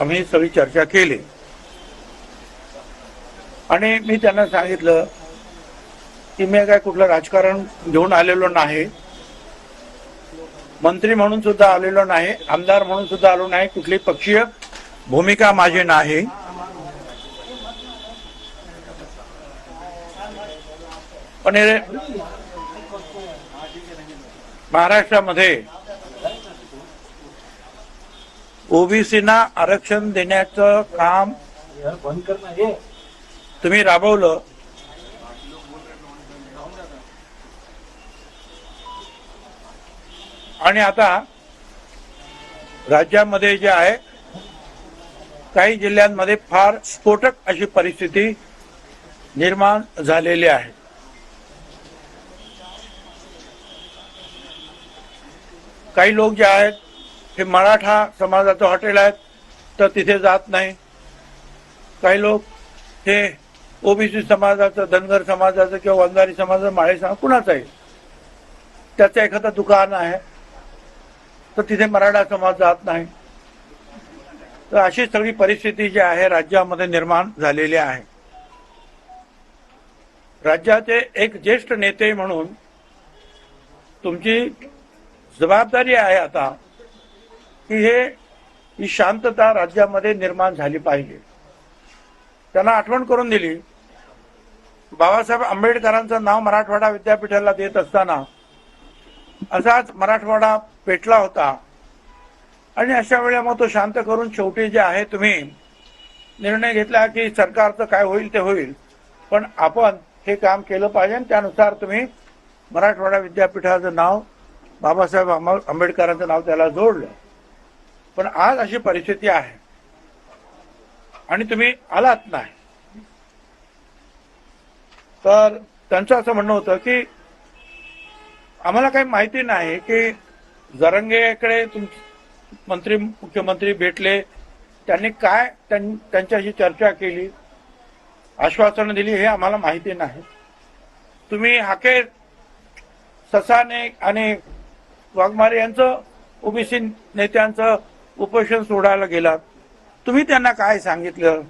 आम्ही सगळी चर्चा केली. आणि मी त्यांना सांगितलं की मी काय कुठलं राजकारण घेऊन आलेलो नाही. मंत्री म्हणून सुद्धा आलेलो नाही आमदार म्हणून सुद्धा आलो नाही कुठली पक्षीय भूमिका माझी नाही. पण महाराष्ट्रामध्ये ओबीसीना आरक्षण देण्याचं काम बंद तुम्ही राबवलं. आणि आता राज्यामध्ये जे आहे काही जिल्ह्यांमध्ये फार स्फोटक अशी परिस्थिती निर्माण झालेली आहे. काही लोक जे आहेत हे मराठा समाजाचं हॉटेल आहेत तर तिथे जात नाही. काही लोक हे ओबीसी समाजाचं धनगर समाजाचं किंवा वंगारी समाजाचं माळे समाज कुणाचं आहे? त्याचं एखादं दुकान आहे तर तिथे मराठा समाज जात नाही. तर अशी सगळी परिस्थिती जी आहे राज्यामध्ये निर्माण झालेली आहे. राज्याचे एक ज्येष्ठ नेते म्हणून तुमची जबाबदारी आहे आता. की हे ही शांतता राज्यामध्ये निर्माण झाली पाहिजे. त्यांना आठवण करून दिली. बाबासाहेब आंबेडकरांचं नाव मराठवाडा विद्यापीठाला देत असताना असाच मराठवाडा पेटला होता. आणि अशा वेळेला मग तो शांत करून शेवटी जे आहे तुम्ही निर्णय घेतला की सरकारचं काय होईल ते होईल. पण आपण हे काम केलं पाहिजे आणि त्यानुसार तुम्ही मराठवाडा विद्यापीठाचं नाव बाबासाहेब आंबेडकरांचं नाव त्याला जोडलं. पण आज अशी परिस्थिती आहे. आणि तुम्ही आलात नाही. तर त्यांचं असं म्हणणं होतं की आम्हाला काही माहिती नाही की जरंगेकडे तुम मंत्री मुख्यमंत्री भेटले. त्यांनी काय त्यां- त्यांच्याशी चर्चा केली. आश्वासनं दिली हे आम्हाला माहिती नाही. तुम्ही हाके ससाने आणि वाघमारे यांचं ओबीसी नेत्यांचं उपोषण सोडायला गेलात. तुम्ही त्यांना काय सांगितलं?